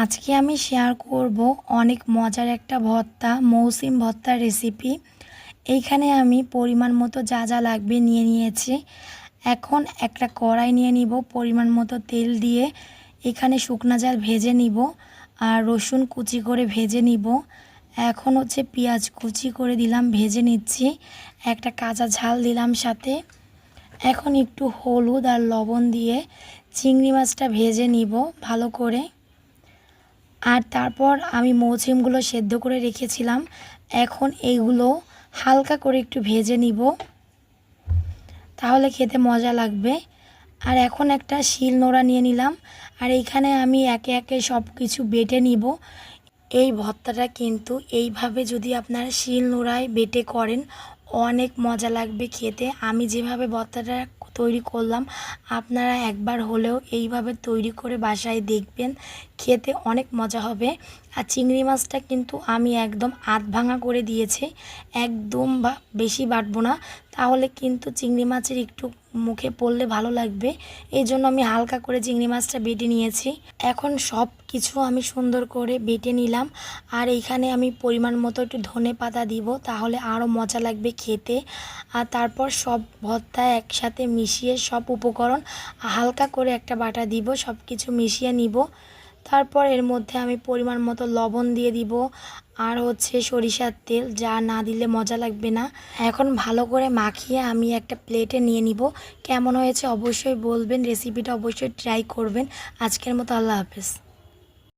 আজকে আমি শেয়ার করব অনেক মজার একটা ভর্তা, মৌসুম ভর্তার রেসিপি এইখানে আমি পরিমাণ মতো যা যা লাগবে নিয়ে নিয়েছি। এখন একটা কড়াই নিয়ে নিব, পরিমাণ মতো তেল দিয়ে। এখানে শুকনা জাল ভেজে নিব আর রসুন কুচি করে ভেজে নিব। এখন হচ্ছে পেঁয়াজ কুচি করে দিলাম, ভেজে নিচ্ছি। একটা কাঁচা ঝাল দিলাম সাথে। এখন একটু হলুদ আর লবণ দিয়ে চিংড়ি মাছটা ভেজে নিব ভালো করে। আর তারপর আমি মৌসিমগুলো সেদ্ধ করে রেখেছিলাম। এখন এইগুলো হালকা করে একটু ভেজে নিব। তাহলে খেতে মজা লাগবে। আর এখন একটা শিল নোড়া নিয়ে নিলাম। আর এইখানে আমি একে একে সব কিছু বেটে নিব। এই ভর্তাটা কিন্তু এইভাবে যদি আপনারা শিল নোড়ায় বেটে করেন অনেক মজা লাগবে খেতে। আমি যেভাবে বর্তাটা তৈরি করলাম, আপনারা একবার হলেও এইভাবে তৈরি করে বাসায় দেখবেন, খেতে অনেক মজা হবে। আর চিংড়ি মাছটা কিন্তু আমি একদম আধ ভাঙা করে দিয়েছি, একদম বেশি বাটবো না। তাহলে কিন্তু চিংড়ি মাছের একটু মুখে পড়লে ভালো লাগবে। এই জন্য আমি হালকা করে চিংড়ি মাছটা বেটে নিয়েছি। এখন সব কিছু আমি সুন্দর করে বেটে নিলাম। আর এইখানে আমি পরিমাণ মতো একটু ধনে পাতা দিব, তাহলে আরও মজা লাগবে খেতে। আর তারপর সব ভর্তা একসাথে মিশিয়ে সব উপকরণ হালকা করে একটা বাটা দিব সব কিছু মিশিয়ে নিব। তারপর এর মধ্যে আমি পরিমাণ মতো লবণ দিয়ে দিব আর হচ্ছে সরিষার তেল, যা না দিলে মজা লাগবে না। এখন ভালো করে মাখিয়ে আমি একটা প্লেটে নিয়ে নিব। কেমন হয়েছে অবশ্যই বলবেন রেসিপিটা অবশ্যই ট্রাই করবেন। আজকের মতো আল্লাহ হাফেজ।